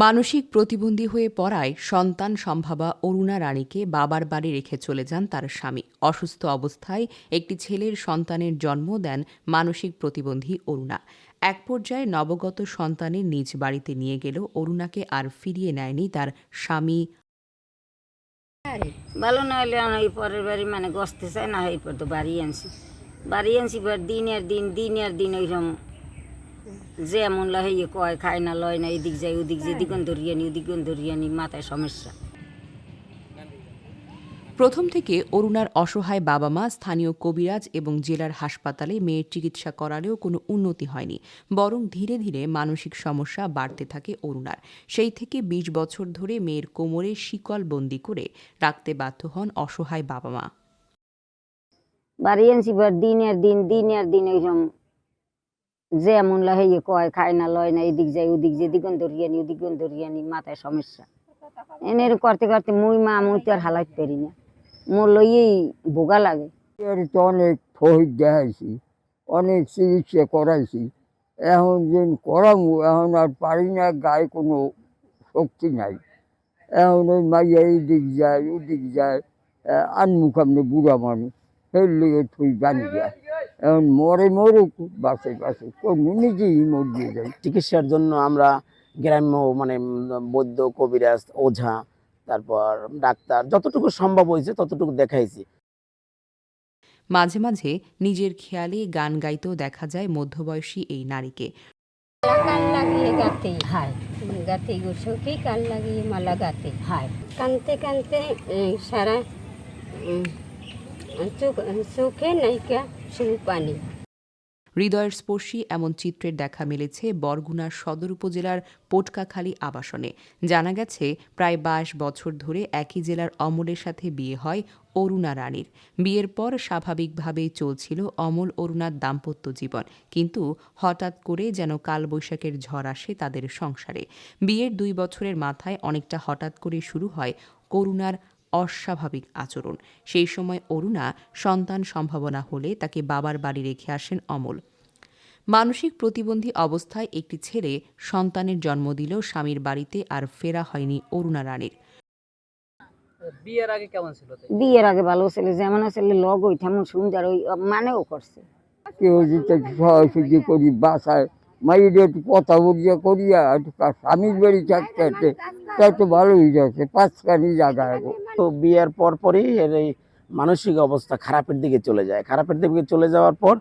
মানসিক প্রতিবন্ধী হয়ে পড়ায় সন্তান সম্ভাবা অরুণা রানীকে বাবার বাড়ি রেখে চলে যান তার স্বামী। অসুস্থ অবস্থায় একটি ছেলের সন্তানের জন্ম দেন মানসিক প্রতিবন্ধী অরুণা। এক পর্যায়ে নবগত সন্তানের নিজ বাড়িতে নিয়ে গেলেও অরুণাকে আর ফিরিয়ে নেয়নি তার স্বামী। ভালো না হলে এই পরের বাড়ি মানে গসতে চায় না এরপর তো বাড়ি আনছি। বাড়ি আনছি, এবার দিনের দিন দিনের দিন ওইরকম যে এমন লয় কয় খায় না লয় না এদিক যায় ওদিক যে দিগন ধরিয়ে নি ওদিক ধরিয়ে নি মাথায় সমস্যা। প্রথম থেকে অরুণার অসহায় বাবা মা স্থানীয় কবিরাজ এবং জেলার হাসপাতালে মেয়ের চিকিৎসা করালেও কোনো উন্নতি হয়নি। বরং ধীরে ধীরে মানসিক সমস্যা বাড়তে থাকে অরুণার। সেই থেকে ২০ বছর ধরে মেয়ের কোমরে শিকল বন্দি করে রাখতে বাধ্য হন অসহায় বাবা মা বাড়ি আনছি দিনের দিন দিনের দিন ওইরকম যে এমন লয় কয়, খায় না, লয় না, এদিক যায়, ওদিক যে দিগন ধরিয়ে নি ওদিক ধরিয়ে নি মাথায় সমস্যা। এনে করতে করতে মুই, মা, মুই তো আর হালাত পারি না। মোর লইয়েই বোগা লাগে। তো অনেক শহীদ দেখাইছি, অনেক চিকিৎসা করাইছি। এখন যে করামু, এখন আর পারি না, গায়ে কোনো শক্তি নাই। এখন ওই মাইয়া এই দিক যায়, ওদিক যায় আনমুখ আপনি বুড়া মানুষ সেই লেগে থুই বানি যায় এখন মরে মরুক বাসে বাসে কোনো নিজেই মর দিয়ে যায়। চিকিৎসার জন্য আমরা গ্রাম্য মানে বৈদ্য কবিরাজ ওঝা তারপর ডাক্তার যতটুকু সম্ভব হয়েছে ততটুকু দেখাইছি। মাঝে মাঝে নিজের খেয়ালে গান গাইতেও দেখা যায় মধ্যবয়সী এই নারীকে। কান লাগিয়ে গাতে হায়। গাতে গো সখী কান লাগিয়ে মালা গাতে। হায়। কানতে কানতে সারা চোখ চোখে নাইকা শুধু পানি হৃদয়ের স্পর্শী এমন চিত্রের দেখা মিলেছে বরগুনার সদর উপজেলার পোটকাখালী আবাসনে। জানা গেছে, প্রায় বাইশ বছর ধরে একই জেলার অমলের সাথে বিয়ে হয় অরুণা রানীর। বিয়ের পর স্বাভাবিকভাবেই চলছিল অমল অরুণার দাম্পত্য জীবন। কিন্তু হঠাৎ করে যেন কালবৈশাখের ঝড় আসে তাদের সংসারে। বিয়ের দুই বছরের মাথায় অনেকটা হঠাৎ করে শুরু হয় করুণার অস্বাভাবিক আচরণ। সেই সময় অরুণা সন্তান সম্ভাবনা হলে তাকে বাবার বাড়ি রেখে আসেন অমল। মানসিক প্রতিবন্ধী অবস্থায় একটি ছেলে সন্তানের জন্ম দিলেও স্বামীর বাড়িতে আর ফেরা হয়নি অরুণা রানীর বিয়ের আগে কেমন ছিল বিয়ের আগে ভালো ছেলে যেমন ছেলে লগ ওই তেমন সুন্দর ওই মানেও করছে। কেউ যদি সহযোগী করি? বাসায় মাইয়ের একটু কথা বলিয়া করিয়া একটু স্বামীর বাড়ি থাকতে থাকতে তাই তো ভালোই যাচ্ছে পাঁচখানি জায়গা তো বিয়ের পর পরই এর এই মানসিক অবস্থা খারাপের দিকে চলে যায়। খারাপের দিকে চলে যাওয়ার পর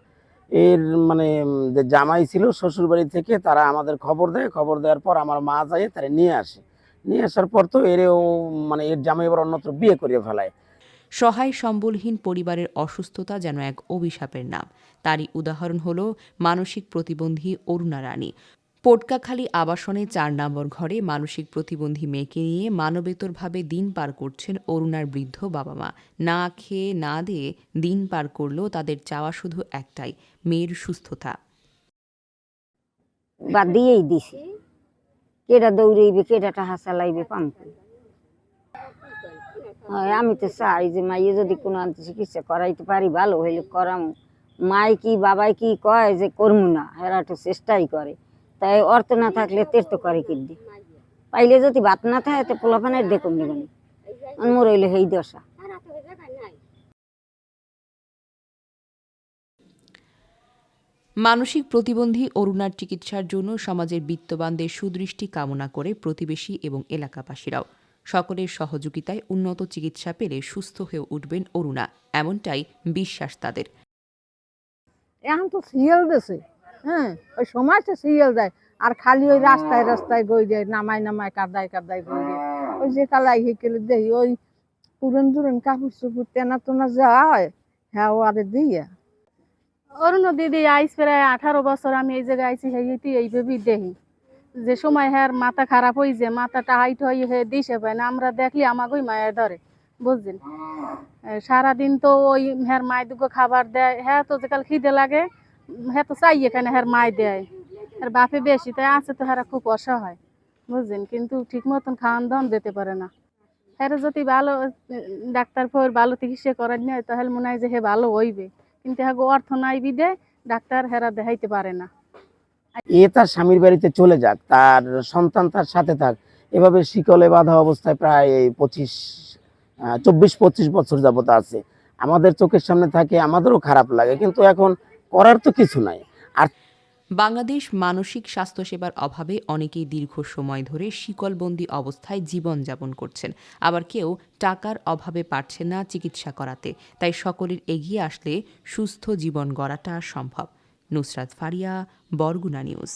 এর মানে যে জামাই ছিল শ্বশুর বাড়ি থেকে তারা আমাদের খবর দেয়। খবর দেওয়ার পর আমার মা যায় তারা নিয়ে আসে। নিয়ে আসার পর তো এরও মানে এর জামাই এবার অন্যত্র বিয়ে করিয়ে ফেলায়। সহায় সম্বলহীন পরিবারের অসুস্থতা যেন এক অভিশাপের নাম। তারই উদাহরণ হল মানসিক প্রতিবন্ধী অরুণা রানী পোটকাখালী আবাসনে চার নম্বর ঘরে মানসিক প্রতিবন্ধী মেয়েকে নিয়ে মানবেতরভাবে দিন পার করছেন অরুণার বৃদ্ধ বাবা মা না খেয়ে, না দিয়ে দিন পার করলেও তাদের চাওয়া শুধু একটাই, মেয়ের সুস্থতা। বাদ দিয়েই দিছি। কেটা দৌড়াইবে কেটাটা হাসা লাইবে পাম্পে হয় আমি তো চাই যে মাইয়ে যদি কোনো চিকিৎসা করাইতে পারি, ভালো হইলে করাম। মাই কি বাবাই কি কয় যে করমু না এরা তো চেষ্টাই করে। তাই অর্থ না থাকলে তের তো করে কিনতে পাইলে যদি ভাত না থাকে, তো পোলাপানের দেখুন নিবনি মোর হইলে সেই দশা। মানসিক প্রতিবন্ধী অরুণার চিকিৎসার জন্য সমাজের বিত্তবানদের সুদৃষ্টি কামনা করে প্রতিবেশী এবং এলাকাবাসীরাও। সকলের সহযোগিতায় উন্নত চিকিৎসা পেলে সুস্থ হয়ে উঠবেন অরুণা এমনটাই বিশ্বাস তাদের। এখন তো সিরিয়াল দিছে হ্যাঁ ওই সময় তো সিরিয়াল দেয় আর খালি ওই রাস্তায় রাস্তায় গই যায় নামায় নামায় কাদায় কাদায় গই যায় ওই যে কালাই হেকেলে দেখি ওই পুরন দুরন কাপড় চুপুর তেনা তোনা যা হয় হ্যাঁ ও আরে দিয়ে। অরুণ দিদি আইস প্রায় আঠারো বছর আমি এই জায়গায় আইসি হেইতে এইভাবেই দেখি যে সময় হ্যার মাথা খারাপ হয়েছে মাথাটা হাইট হয়ে হে দিশে পায় না, আমরা দেখলি আমাকেই মায়ের ধরে, বুঝছেন? সারাদিন তো ওই হ্যার মায় দুগো খাবার দেয় হ্যাঁ তো যেকাল খিদে লাগে হ্যাঁ তো চাই এখানে হ্যার মায় দেয়। আর বাপে বেশি, তাই আছে তো হ্যাঁ খুব অসহায়, বুঝছেন? কিন্তু ঠিক মতন খাওয়ান দাওয়ান দিতে পারে না। হ্যাঁ যদি ভালো ডাক্তার ফোর ভালো চিকিৎসা করার নেয় তাহলে মনে হয় যে হে ভালো হইবে। কিন্তু হ্যাঁ অর্থ নাই বিদে, ডাক্তার হেরা দেখাইতে পারে না। এ তার স্বামীর বাড়িতে চলে যাক, তার সন্তান তার সাথে থাক। এভাবে শিকলে বাঁধা অবস্থায় প্রায় পঁচিশ চব্বিশ, পঁচিশ বছর যাবত আছে। আমাদের চোখের সামনে থাকে, আমাদেরও খারাপ লাগে, কিন্তু এখন করার তো কিছু নাই। আর বাংলাদেশ মানসিক স্বাস্থ্যসেবার অভাবে অনেকেই দীর্ঘ সময় ধরে শিকলবন্দি অবস্থায় জীবনযাপন করছেন। আবার কেউ টাকার অভাবে পারছে না চিকিৎসা করাতে। তাই সকলের এগিয়ে আসলে সুস্থ জীবন গড়াটা সম্ভব। নুসরাত ফারিয়া বরগুনা নিউজ।